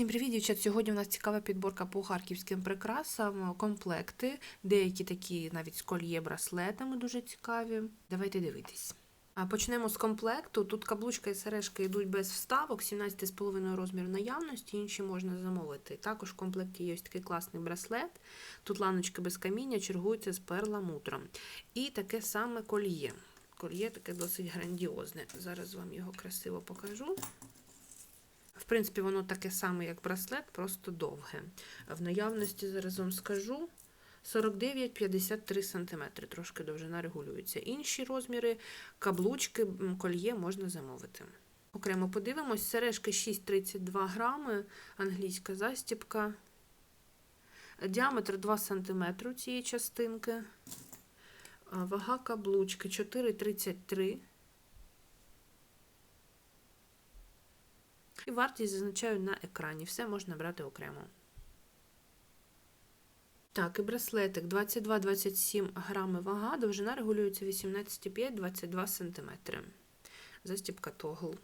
Всім привіт, дівчат! Сьогодні у нас цікава підборка по харківським прикрасам, комплекти, деякі такі навіть з кольє браслетами дуже цікаві. Давайте дивитись. Почнемо з комплекту. Тут каблучка і сережки йдуть без вставок, 17,5 розмір наявності, інші можна замовити. Також в комплекті є ось такий класний браслет. Тут ланочки без каміння чергуються з перламутром. І таке саме кольє. Кольє таке досить грандіозне. Зараз вам його красиво покажу. Принципі, воно таке саме, як браслет, просто довге. В наявності зараз вам скажу 49-53 см, трошки довжина регулюється. Інші розміри, каблучки, кольє можна замовити. Окремо подивимось, сережки 6,32 грами, англійська застіпка, діаметр 2 см цієї частинки, вага каблучки 4,33 І вартість зазначаю на екрані. Все можна брати окремо. Так, і браслетик 22-27 грами вага, довжина регулюється 18,5-22 см. Застібка тогл.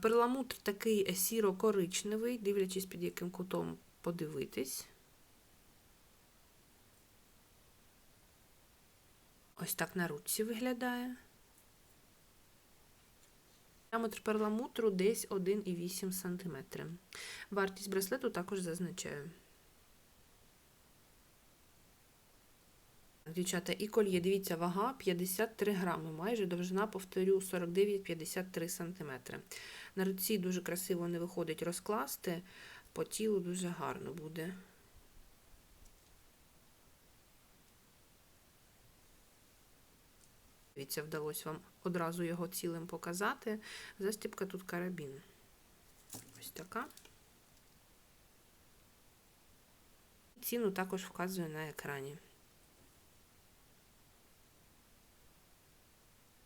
Перламутр такий сіро-коричневий, дивлячись, під яким кутом подивитись. Ось так на руці виглядає. Діаметр перламутру десь 1,8 см. Вартість браслету також зазначаю. Дівчата, і кольє, дивіться, вага 53 грами, майже довжина, повторю, 49-53 см. На руці дуже красиво не виходить розкласти, по тілу дуже гарно буде. Дивіться, вдалося вам одразу його цілим показати. Застібка тут карабін. Ось така. Ціну також вказую на екрані.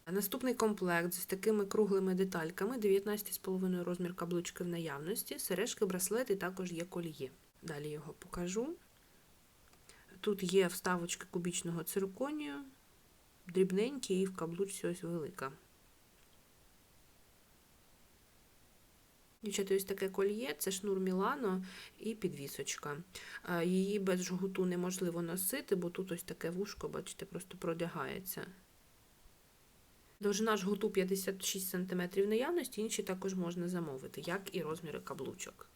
Наступний комплект з такими круглими детальками, 19,5 розмір каблучки в наявності, сережки, браслети, також є коліє. Далі його покажу. Тут є вставочки кубічного цирконію, дрібненькі і в каблучці ось велика. Дівчата, ось таке кольє, це шнур Мілано і підвісочка. Її без жгуту неможливо носити, бо тут ось таке вушко, бачите, просто продягається. Довжина жгуту 56 см наявності, інші також можна замовити, як і розміри каблучок.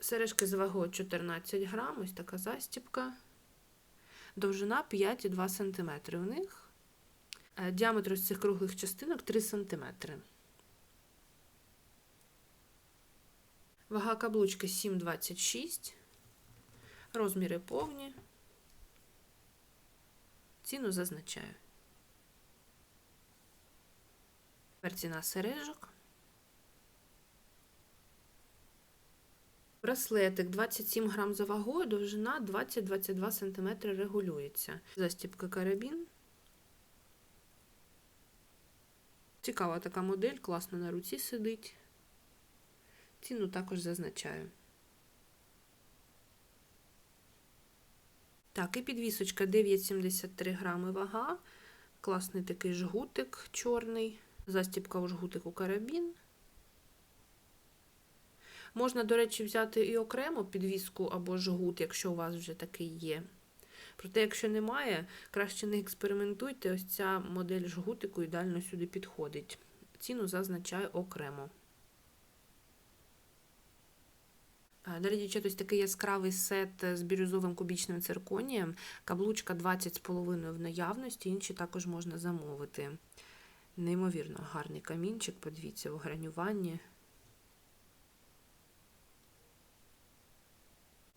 Сережки з вагою 14 грам, ось така застіпка. Довжина 5,2 см у них. Діаметр ось цих круглих частинок 3 см. Вага каблучки 7,26. Розміри повні. Ціну зазначаю. Тепер сережок. Браслетик 27 грам за вагою, довжина 20-22 см регулюється. Застіпка карабін. Цікава така модель, класно на руці сидить. Ціну також зазначаю. Так, і підвісочка 9,73 грами вага. Класний такий жгутик чорний. Застіпка у жгутику карабін. Можна, до речі, взяти і окремо підвіску або жгут, якщо у вас вже такий є. Проте, якщо немає, краще не експериментуйте, ось ця модель жгутику ідеально сюди підходить. Ціну зазначаю окремо. Далі, дівчата, ось такий яскравий сет з бірюзовим кубічним цирконієм. Каблучка 20,5 в наявності, інші також можна замовити. Неймовірно, гарний камінчик, подивіться, у гранюванні.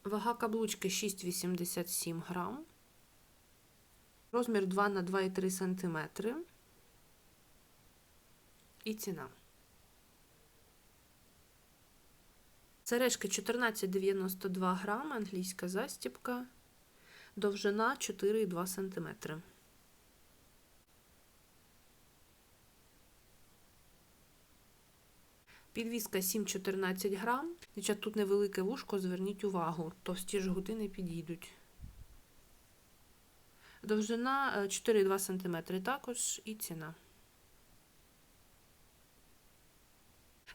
Вага каблучки 6,87 грам. Розмір 2 на 2,3 см. І ціна. Сережки 14,92 грам, англійська застіпка. Довжина 4,2 см. Підвіска 7-14 грам. тут невелике вушко, зверніть увагу, товсті жгути не підійдуть. Довжина 4,2 см також і ціна.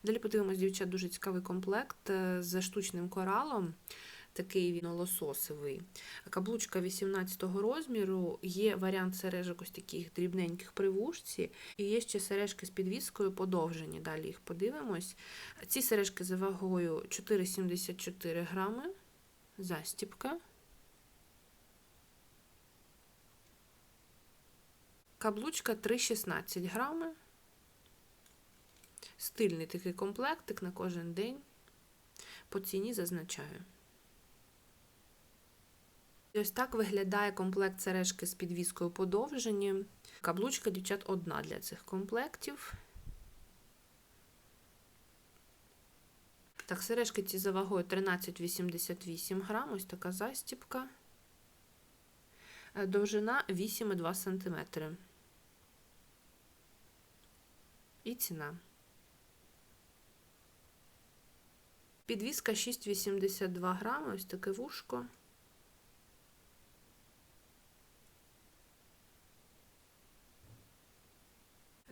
Далі подивимось, дівчат, дуже цікавий комплект е, з штучним коралом. Такий він лососовий. Каблучка 18 розміру, є варіант сережок ось таких дрібненьких при вушці, і є ще сережки з підвіскою подовжені. Далі їх подивимось. Ці сережки за вагою 4,74 грами, застіпка. Каблучка 3,16 грами. Стильний такий комплектик на кожен день. По ціні зазначаю. Ось так виглядає комплект сережки з підвіскою подовжені. Каблучка, дівчат, одна для цих комплектів. Так, сережки ці за вагою 13,88 грам, ось така застіпка. Е, довжина 8,2 см. І ціна. Підвіска 6,82 грами, ось таке вушко.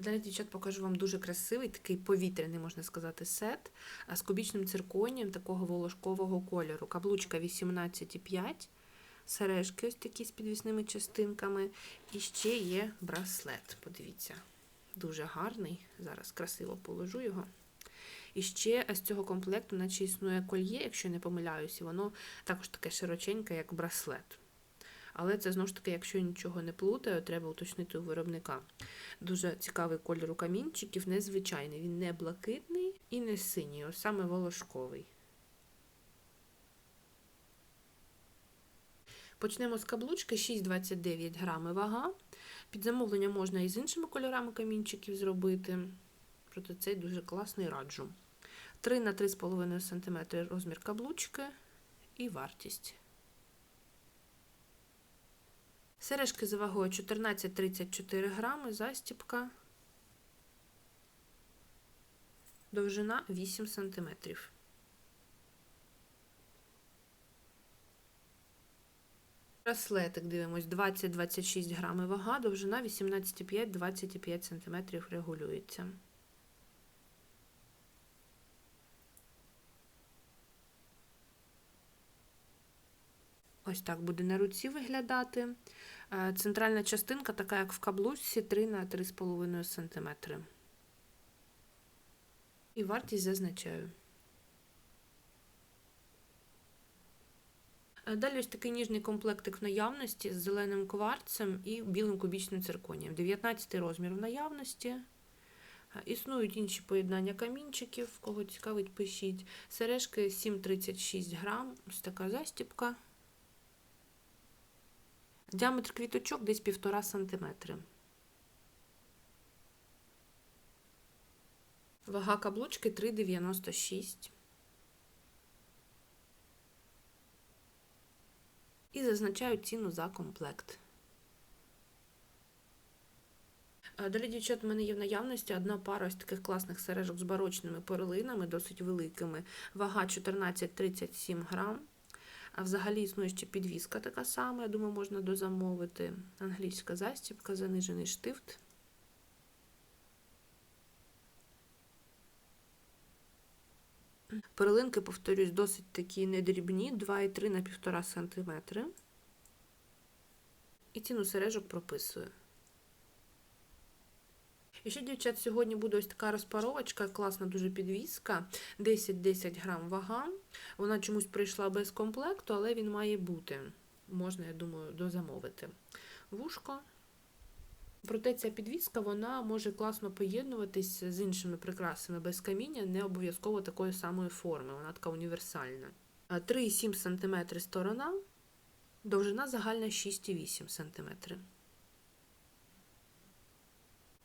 Далі, дівчат, покажу вам дуже красивий, такий повітряний, можна сказати, сет з кубічним цирконієм такого волошкового кольору. Каблучка 18,5, сережки ось такі з підвісними частинками. І ще є браслет. Подивіться, дуже гарний. Зараз красиво положу його. І ще з цього комплекту, наче існує кольє, якщо не помиляюся, воно також таке широченьке, як браслет. Але це знову ж таки, якщо нічого не плутаю, треба уточнити у виробника. Дуже цікавий кольор у камінчиків, незвичайний. Він не блакитний і не синій, ось саме волошковий. Почнемо з каблучки 6,29 грами вага. Під замовлення можна і з іншими кольорами камінчиків зробити. Проте цей дуже класний раджу. 3 на 3,5 см розмір каблучки і вартість. Сережки за вагою 14-34 грами, застіпка, довжина 8 см. Браслетик дивимось 20-26 грами вага, довжина 18,5-25 см регулюється. Ось так буде на руці виглядати. Е, центральна частинка, така як в каблучці, 3 на 3,5 см. І вартість зазначаю. Е, далі ось такий ніжний комплектик в наявності з зеленим кварцем і білим кубічним цирконієм. 19 розмір в наявності. Е, існують інші поєднання камінчиків, кого цікавить, пишіть. Сережки 7,36 грам, ось така застіпка. Діаметр квіточок десь 1,5 см. Вага каблучки 3,96. І зазначаю ціну за комплект. Далі, дівчат, у мене є в наявності одна пара ось таких класних сережок з барочними перлинами, досить великими. Вага 14,37 грам. А взагалі існує ще підвіска така сама, я думаю, можна дозамовити. Англійська застібка, занижений штифт. Перлинки, повторюсь, досить такі недрібні, 2,3 на 1,5 см. І ціну сережок прописую. І ще, дівчат, сьогодні буде ось така розпаровочка, класна дуже підвіска, 10-10 грам вага. Вона чомусь прийшла без комплекту, але він має бути. Можна, я думаю, дозамовити. Вушко. Проте ця підвіска вона може класно поєднуватись з іншими прикрасами без каміння, не обов'язково такої самої форми, вона така універсальна. 3,7 см сторона, довжина загальна 6,8 см